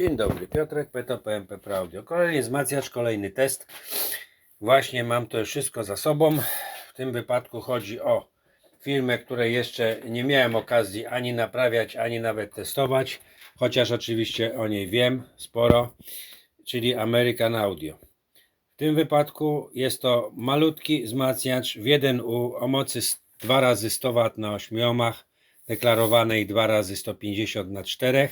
Dzień dobry, Piotrek, PETO PMP Pro Audio. Kolejny wzmacniacz, kolejny test. Właśnie mam to już wszystko za sobą. W tym wypadku chodzi o firmę, której jeszcze nie miałem okazji ani naprawiać, ani nawet testować. Chociaż oczywiście o niej wiem sporo, czyli American Audio. W tym wypadku jest to malutki wzmacniacz w 1U o mocy 2 razy 100 W na 8 ohmach, deklarowanej 2 razy 150 na 4.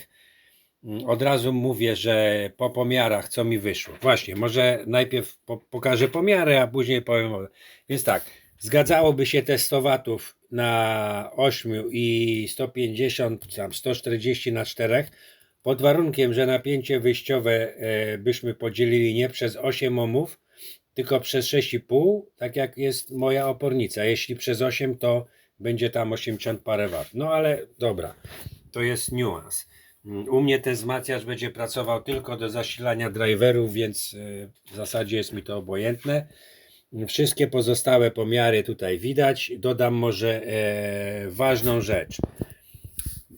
Mm, Od razu mówię, że po pomiarach co mi wyszło. Właśnie, może najpierw po, pokażę pomiary, a później powiem. Więc tak, zgadzałoby się te 100 watów na 8 i 150, tam 140 na 4, pod warunkiem, że napięcie wyjściowe e, byśmy podzielili nie przez 8 ohmów, tylko przez 6,5, tak jak jest moja opornica. Jeśli przez 8, to będzie tam 80 parę wat. No ale dobra, to jest niuans. U mnie ten wzmacniacz będzie pracował tylko do zasilania driverów, więc y, w zasadzie jest mi to obojętne. Wszystkie pozostałe pomiary tutaj widać. Dodam może e, ważną rzecz.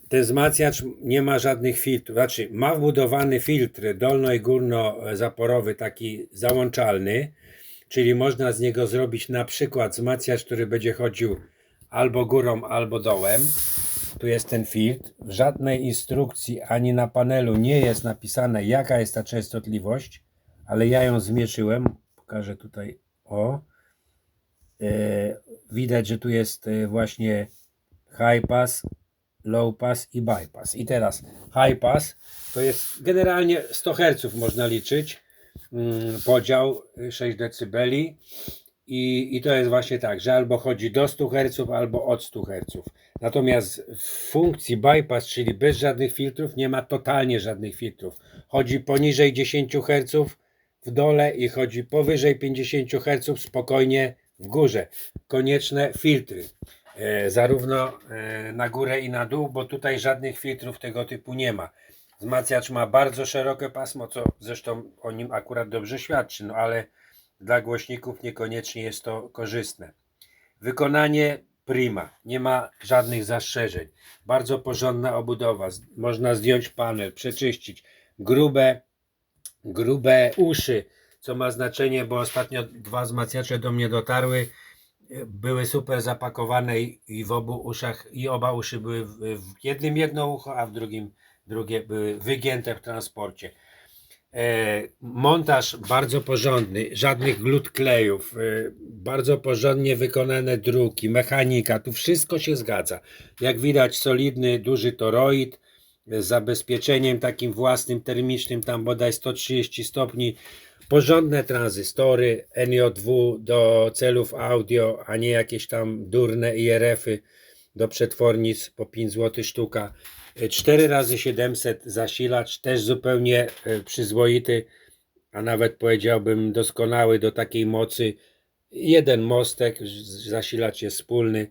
Ten wzmacniacz nie ma żadnych filtrów, znaczy ma wbudowany filtr dolno i górno zaporowy taki załączalny, czyli można z niego zrobić na przykład wzmacniacz, który będzie chodził albo górą, albo dołem. Tu jest ten filtr. W żadnej instrukcji ani na panelu nie jest napisane jaka jest ta częstotliwość, ale ja ją zmierzyłem. Pokażę tutaj. O. E, widać, że tu jest e, właśnie high pass, low pass i bypass. I teraz high pass to jest generalnie 100 Hz można liczyć. Mm, Podział y, 6 dB. I, I to jest właśnie tak, że albo chodzi do 100 Hz, albo od 100 Hz. Natomiast w funkcji bypass, czyli bez żadnych filtrów, nie ma totalnie żadnych filtrów. Chodzi poniżej 10 Hz w dole i chodzi powyżej 50 Hz spokojnie w górze. Konieczne filtry. E, zarówno e, na górę i na dół, bo tutaj żadnych filtrów tego typu nie ma. Wzmacniacz ma bardzo szerokie pasmo, co zresztą o nim akurat dobrze świadczy, no ale dla głośników niekoniecznie jest to korzystne. Wykonanie prima, nie ma żadnych zastrzeżeń. Bardzo porządna obudowa. Można zdjąć panel, przeczyścić. Grube, grube uszy, co ma znaczenie, bo ostatnio dwa wzmacniacze do mnie dotarły. Były super zapakowane i w obu uszach, i oba uszy były w jednym jedno ucho, a w drugim drugie były wygięte w transporcie. E, montaż bardzo porządny, żadnych glut klejów, e, bardzo porządnie wykonane druki, mechanika, tu wszystko się zgadza. Jak widać solidny, duży toroid e, z zabezpieczeniem takim własnym, termicznym, tam bodaj 130 stopni, porządne tranzystory NJ2 do celów audio, a nie jakieś tam durne IRF-y do przetwornic po 5 zł sztuka. 4 razy 700 zasilacz, też zupełnie e, przyzwoity, a nawet powiedziałbym doskonały do takiej mocy. Jeden mostek, zasilacz jest wspólny.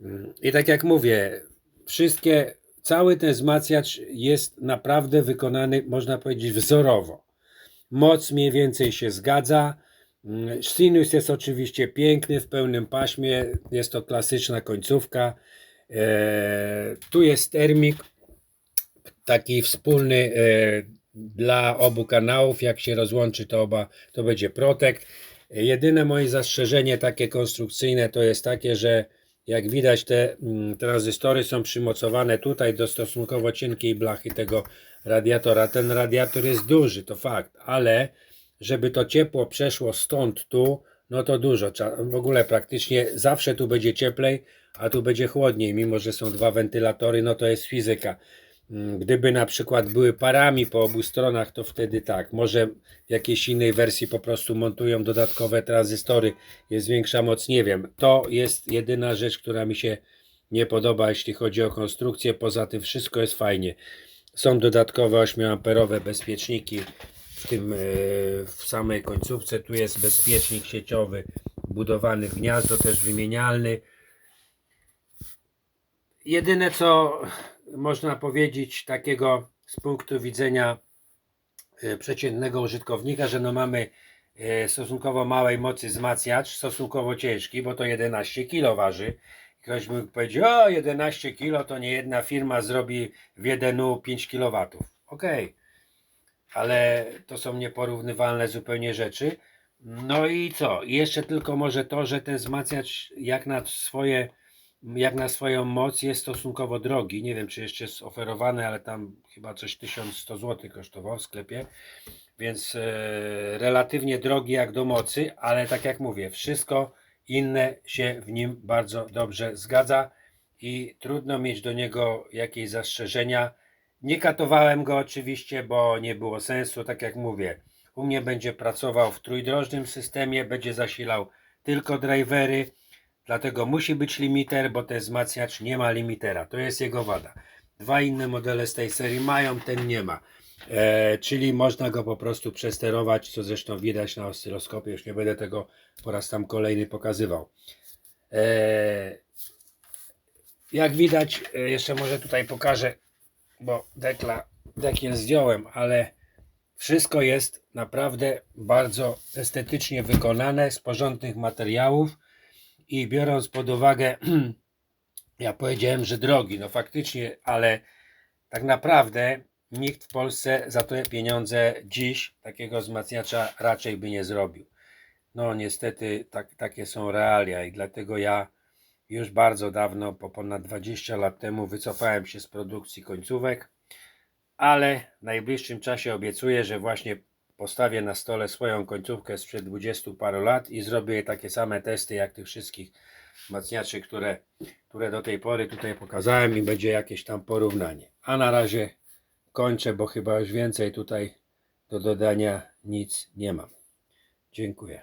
Mm, I tak jak mówię, wszystkie, cały ten wzmacniacz jest naprawdę wykonany, można powiedzieć, wzorowo. Moc mniej więcej się zgadza. Mm, Sinus jest oczywiście piękny, w pełnym paśmie. Jest to klasyczna końcówka. Eee, tu jest termik, taki wspólny e, dla obu kanałów. Jak się rozłączy, to oba to będzie protect. E, Jedyne moje zastrzeżenie takie konstrukcyjne to jest takie, że jak widać te mm, tranzystory są przymocowane tutaj do stosunkowo cienkiej blachy tego radiatora. Ten radiator jest duży, to fakt, ale żeby to ciepło przeszło stąd tu, no to dużo. W ogóle praktycznie zawsze tu będzie cieplej, a tu będzie chłodniej, mimo że są dwa wentylatory, no to jest fizyka. Mm, Gdyby na przykład były parami po obu stronach, to wtedy tak. Może w jakiejś innej wersji po prostu montują dodatkowe tranzystory, jest większa moc, nie wiem. To jest jedyna rzecz, która mi się nie podoba, jeśli chodzi o konstrukcję. Poza tym wszystko jest fajnie. Są dodatkowe 8-amperowe bezpieczniki w tym e, w samej końcówce. Tu jest bezpiecznik sieciowy budowany w gniazdo, też wymienialny. Jedyne co można powiedzieć takiego z punktu widzenia e, przeciętnego użytkownika, że no mamy e, stosunkowo małej mocy wzmacniacz, stosunkowo ciężki, bo to 11 kg waży. Ktoś by powiedział, o 11 kg to nie jedna firma zrobi w 1 5 kW. Okej, ale to są nieporównywalne zupełnie rzeczy. No i co? Jeszcze tylko może to, że ten wzmacniacz jak na swoje, jak na swoją moc jest stosunkowo drogi. Nie wiem, czy jeszcze jest oferowany, ale tam chyba coś 1100 zł kosztował w sklepie. Więc e, relatywnie drogi jak do mocy, ale tak jak mówię, wszystko inne się w nim bardzo dobrze zgadza i trudno mieć do niego jakieś zastrzeżenia. Nie katowałem go oczywiście, bo nie było sensu, tak jak mówię. U mnie będzie pracował w trójdrożnym systemie, będzie zasilał tylko drivery, dlatego musi być limiter, bo ten wzmacniacz nie ma limitera. To jest jego wada. Dwa inne modele z tej serii mają, ten nie ma. E, czyli można go po prostu przesterować, co zresztą widać na oscyloskopie. Już nie będę tego po raz tam kolejny pokazywał. E, jak widać, e, jeszcze może tutaj pokażę, bo dekla, dekiel zdjąłem, ale wszystko jest naprawdę bardzo estetycznie wykonane z porządnych materiałów i biorąc pod uwagę, ja powiedziałem, że drogi, no faktycznie, ale tak naprawdę nikt w Polsce za te pieniądze dziś takiego wzmacniacza raczej by nie zrobił. No niestety tak, takie są realia i dlatego ja już bardzo dawno, po ponad 20 lat temu wycofałem się z produkcji końcówek, ale w najbliższym czasie obiecuję, że właśnie postawię na stole swoją końcówkę sprzed 20 paru lat i zrobię takie same testy jak tych wszystkich wzmacniaczy, które, które do tej pory tutaj pokazałem i będzie jakieś tam porównanie. A na razie kończę, bo chyba już więcej tutaj do dodania nic nie mam. Dziękuję.